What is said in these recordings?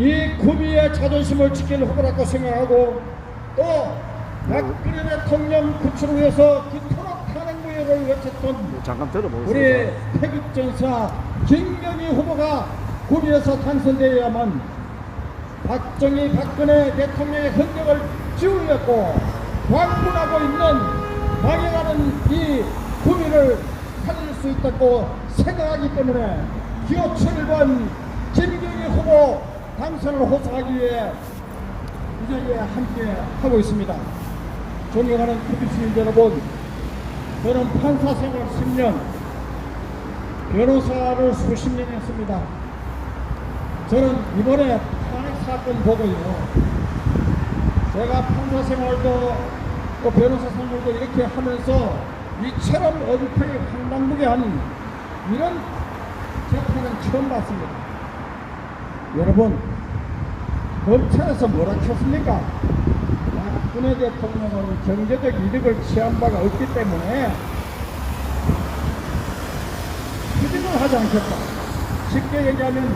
이 구미의 자존심을 지킬 후보라고 생각하고 또 박근혜 대통령 구출을 위해서 그토록 탄핵무효를 외쳤던 잠깐 들어보겠습니다. 우리 태극전사 김경희 후보가 구미에서 당선되어야만 박정희 박근혜 대통령의 흔적을 지우려고 광분하고 있는 망해가는 이 구미를 살릴 수 있다고 생각하기 때문에 기호 7번 김경희 후보 당선을 호소하기 위해 이 자리에 함께 하고 있습니다. 존경하는 구미시민 여러분, 저는 판사 생활 10년, 변호사를 수십 년 했습니다. 저는 이번에 탄핵 사건 보고요. 제가 판사 생활도 또 변호사 생활도 이렇게 하면서 이처럼 어디까지 황당무계한 이런 재판은 처음 봤습니다. 여러분, 검찰에서 뭐라 쳤습니까? 박근혜 대통령은 경제적 이득을 취한 바가 없기 때문에 추징을 하지 않겠다. 쉽게 얘기하면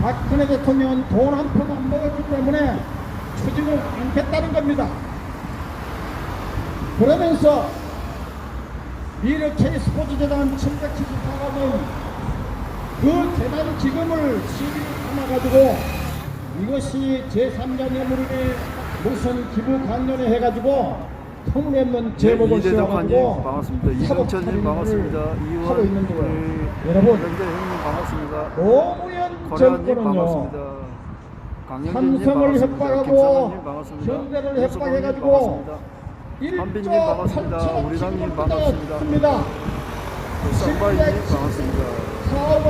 박근혜 대통령은 돈 한푼안 먹었기 때문에 추징을 않겠다는 겁니다. 그러면서 미르 K스포츠재단 774가는 그 재단 기금을 시비를 삼아가지고 이것이 제3자 뇌물에 무슨 기부 강연을 해가지고 통례면 제목을 이대덕 씌워가지고 반갑습니다. 이정천님 반갑습니다. 하고 있는 거예요. 여러분 현재 형님 반갑습니다. 노무현 거래원님 정권은요 삼성을. 협박하고. 현대를 협박해가지고 반갑습니다. 1조 한빈님 반갑습니다. 8천억 우리당님 지급을 반갑습니다. 뜯었습니다. 쌍바이님 반갑습니다. 사업은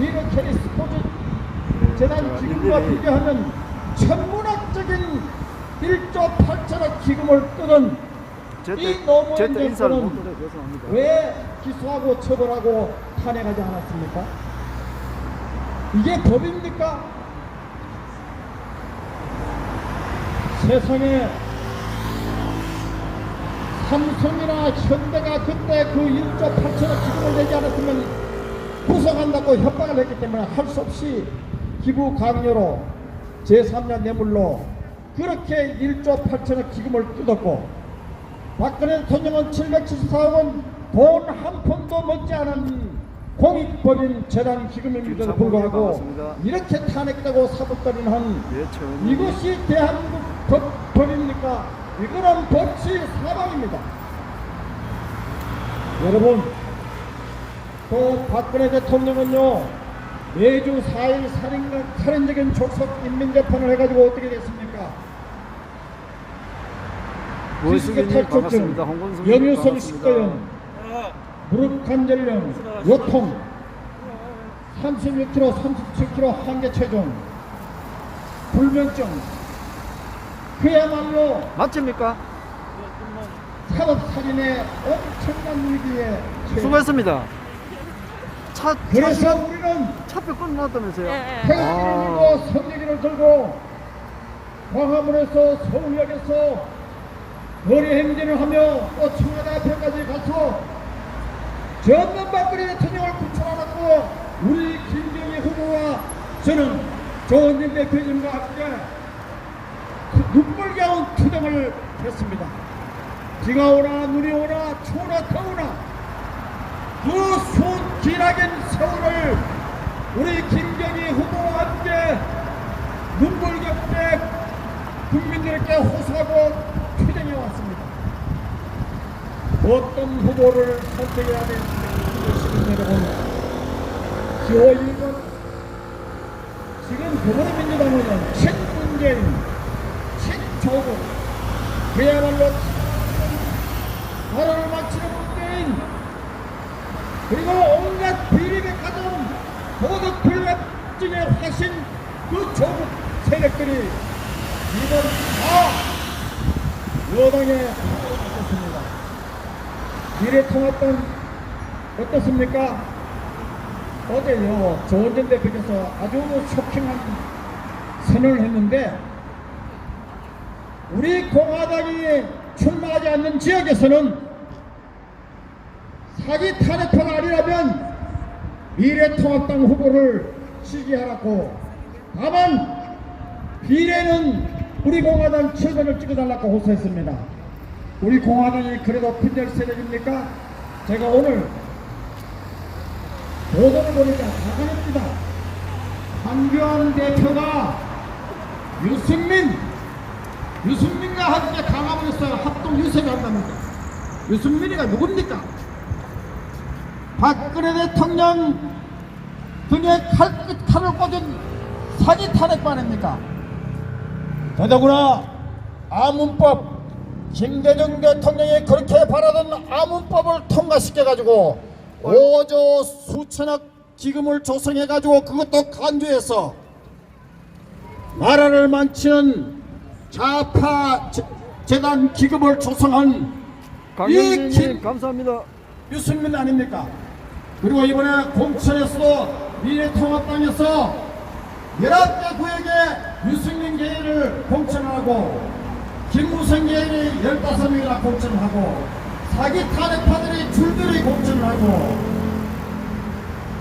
네, 재단 제가 일일이 비교하면 천문학적인 1조 8천억 기금을 뜯은 제때 이 노무현 죄송합니다. 왜 기소하고 처벌하고 탄핵하지 않았습니까? 이게 법입니까? 세상에 삼성이나 현대가 그때 그 1조 8천억 기금을 내지 않았으면 구속한다고 협박을 했기 때문에 할 수 없이 기부 강요로 제3자 뇌물로 그렇게 1조 8천억 기금을 뜯었고 박근혜 대통령은 774억 원 돈 한 푼도 먹지 않은 공익법인 재단 기금임에도 불구하고. 이렇게 탄핵되고 사법거리는 한 예, 이것이 대한민국 법, 법입니까? 이거는 법치 사방입니다. 여러분, 또 박근혜 대통령은요, 매주 4일 살인, 살인적인 족속 인민재판을 해가지고 어떻게 됐습니까? 월수기님 탈출증, 반갑습니다. 식도염, 무릎 관절염, 요통, 36kg, 37kg 한계 체중, 불면증, 그야말로 맞습니까? 산업살인의 엄청난 위기에 수고했습니다. 차, 그래서 차, 우리는 차표 끊어놨다면서요? 태극기를 아. 들고 선대기를 들고 광화문에서 서울역에서 거리 행진을 하며 또 청와대 앞에까지 가서 전면 박근혜 대통령을 구출하라고 우리 김경희 후보와 저는 조원진 대표님과 함께 그 눈물겨운 투쟁을 했습니다. 비가 오나 눈이 오나 추우나 더우나 그수온 기나긴 세월을 우리 김경희 후보와 함께 눈물겹게 국민들에게 호소하고 투쟁해 왔습니다. 어떤 후보를 선택해야 되는지 시민 여러분 기호 1번 지금 더불어민주당은 친문재인 친조국 그야말로 문재인 그리고 온갖 비리백화점 모두 불납증의 화신 그 조국 세력들이 이번 다 여당에 있었습니다. 미래통합당 어떻습니까? 어제요 조원전 대표께서 아주 쇼킹한 선언을 했는데 우리 공화당이 출마하지 않는 지역에서는 사기 탄핵파가 아니라면 미래통합당 후보를 지지하라고 다만 미래는 우리 공화당 7번을 찍어달라고 호소했습니다. 우리 공화당이 그래도 큰절 세력입니까? 제가 오늘 보도를 보니까 나가냅니다. 황교안 대표가 유승민, 유승민과 함께 강화문에서 합동 유세를 한답니다. 유승민이가 누굽니까? 박근혜 대통령 등에 칼, 칼을 꽂은 사기 탄핵 반입니까? 더더구나 아문법 김대중 대통령이 그렇게 바라던 아문법을 통과시켜가지고 5조 수천억 기금을 조성해가지고 그것도 간주해서 나라를 망치는 좌파 재- 재단 기금을 조성한 강경진님 김- 감사합니다. 유승민 아닙니까? 그리고 이번에 공천에서 미래통합당에서 11개 구역에 유승민 개인을 공천하고 김무성 개인이 15명이나 공천하고 사기 탄핵파들이 줄줄이 공천하고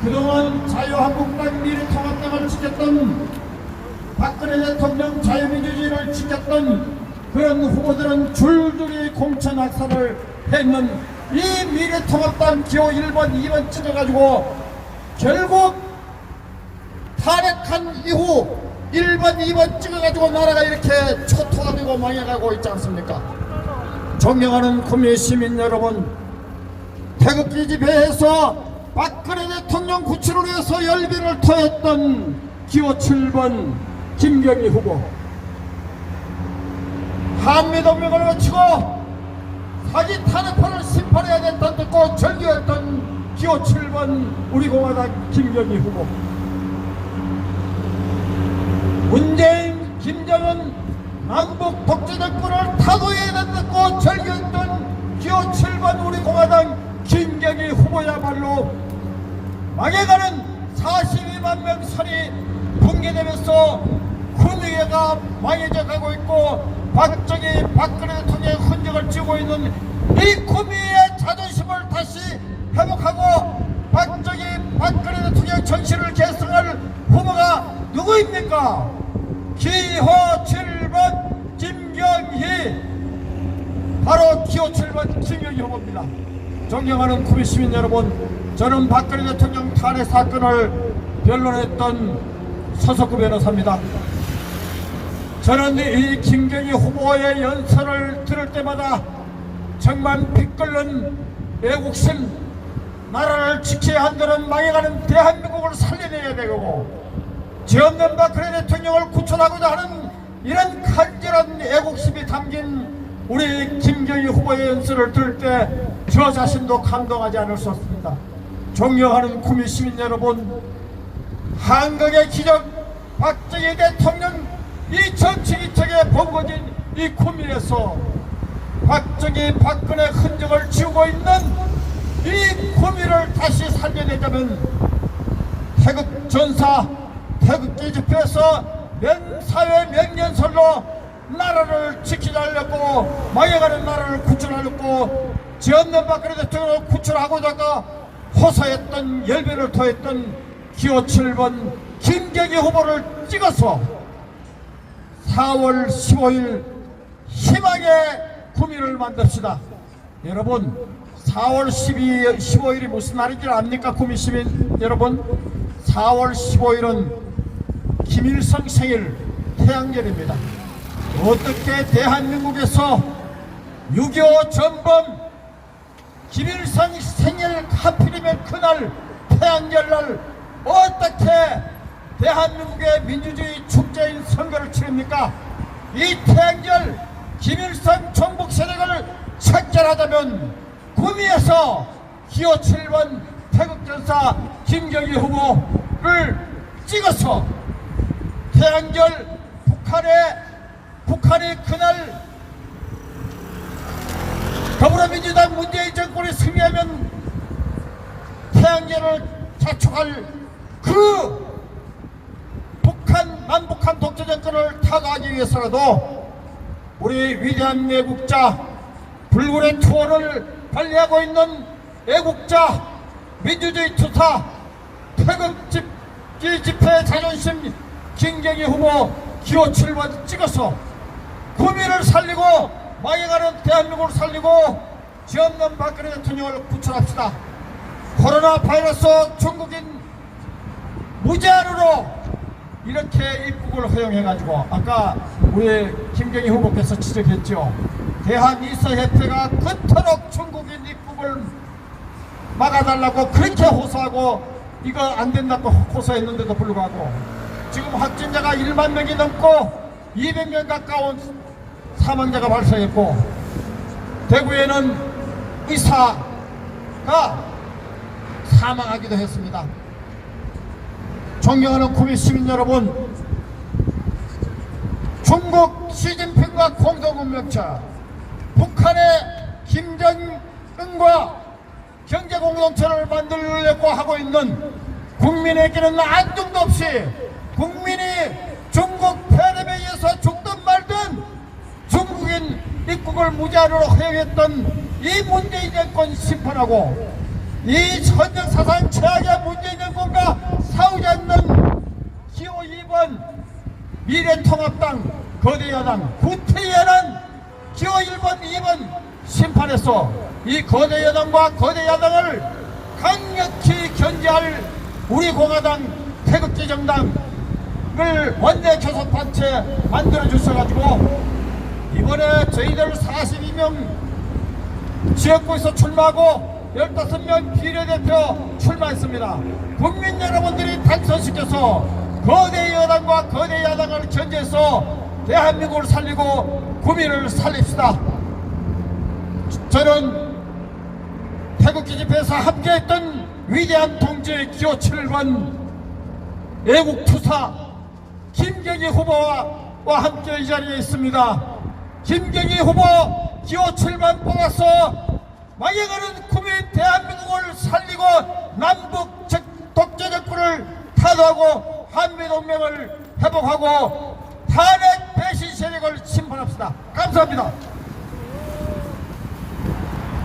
그동안 자유한국당 미래통합당을 지켰던 박근혜 대통령 자유민주주의를 지켰던 그런 후보들은 줄줄이 공천 학살을 했는 이 미래통합당 기호 1번, 2번 찍어가지고 결국 탄핵한 이후 1번, 2번 찍어가지고 나라가 이렇게 초토화 되고 망해가고 있지 않습니까? 존경하는 국민 시민 여러분 태극기 집회에서 박근혜 대통령 구출을 위해서 열변을 토했던 기호 7번 김경희 후보 한미동맹을 외치고 사기 탄핵파를 심판해야 된다는 듣고 절규했던 기호 7번 우리 공화당 김경희 후보. 문재인, 김정은 남북 독재 정권을 타도해야 된다고 절규했던 기호 7번 우리 공화당 김경희 후보야말로 망해가는 42만 명 선이 붕괴되면서 군의회가 망해져 가고 있고 박정희 박근혜 대통령의 흔적을 쥐고 있는 이 구미의 자존심을 다시 회복하고 박정희 박근혜 대통령 정신을 계승할 후보가 누구입니까? 기호 7번 김경희 바로 기호 7번 김경희 후보입니다. 존경하는 구미 시민 여러분, 저는 박근혜 대통령 탄핵 사건을 변론했던 서석구 변호사입니다. 저는 이 김경희 후보의 연설을 들을 때마다 정말 빗끓는 애국심, 나라를 지켜야 한다는 망해가는 대한민국을 살려내야 되고 죄 없는 박근혜 대통령을 구출하고자 하는 이런 간절한 애국심이 담긴 우리 김경희 후보의 연설을 들을 때 저 자신도 감동하지 않을 수 없습니다. 존경하는 구미 시민 여러분, 한국의 기적 박정희 대통령 이 정치 기척에 번거진 이 구미에서 박정희 박근혜 흔적을 지우고 있는 이 구미를 다시 살려내자면 태극 전사 태극기 집회에서 명사회 명년설로 나라를 지키자려고 망해가는 나라를 구출하려고 죄 없는 박근혜 대통령을 구출하고자가 호소했던 열변을 토했던 기호 7번 김경희 후보를 찍어서 4월 15일 희망의 구미를 만듭시다. 여러분 4월 12, 15일이 무슨 날인 줄 압니까 구미 시민 여러분 4월 15일은 김일성 생일 태양절입니다. 어떻게 대한민국에서 6.25 전범 김일성 생일 하필이면 그날 태양절날 어떻게 대한민국의 민주주의 축제인 선거를 치릅니까? 이 태양절 김일성 정복 세력을 척결하자면 구미에서 기호 7번 태극전사 김경희 후보를 찍어서 태양절 북한의 북한이 그날 더불어민주당 문재인 정권이 승리하면 태양절을 자축할 그 남북한 독재 정권을 타도하기 위해서라도 우리 위대한 애국자 불굴의 투어를 관리하고 있는 애국자 민주주의 투사 태극 집, 이 집회 자존심 김경희 후보 기호 7번 찍어서 구미를 살리고 망해가는 대한민국을 살리고 지없는 박근혜 대통령을 구출합시다. 코로나 바이러스 중국인 무제한으로 이렇게 입국을 허용해가지고 아까 우리 김경희 후보께서 지적했죠. 대한이사협회가 그토록 중국인 입국을 막아달라고 그렇게 호소하고 이거 안 된다고 호소했는데도 불구하고 지금 확진자가 1만 명이 넘고 200명 가까운 사망자가 발생했고 대구에는 의사가 사망하기도 했습니다. 존경하는 구미 시민 여러분, 중국 시진핑과 공동운명차, 북한의 김정은과 경제 공동체를 만들려고 하고 있는 국민에게는 안중도 없이 국민이 중국 패렴에 의해서 죽든 말든 중국인 입국을 무제한으로 허용했던 이 문재인 정권 심판하고 이 전쟁 사상 최악의 문재인 정권과 싸우지 않는 기호 2번 미래통합당 거대 여당 구태연한 기호 1번 2번 심판에서 이 거대 여당과 거대 야당을 강력히 견제할 우리 공화당 태극기 정당을 원내 교섭단체 만들어 주셔가지고 이번에 저희들 42명 지역구에서 출마하고 15명 비례대표 출마했습니다. 국민 여러분들이 당선시켜서 거대 여당과 거대 야당을 견제해서 대한민국을 살리고 구민을 살립시다. 저는 태극기 집회에서 함께했던 위대한 동지 기호 7번 애국 투사 김경희 후보와 와 함께 이 자리에 있습니다. 김경희 후보 기호 7번 뽑아서 망해가는 국민 대한민국을 살리고 남북 적- 독재 정권을 타도하고 한미동맹을 회복하고 탄핵 배신 세력을 심판합시다. 감사합니다.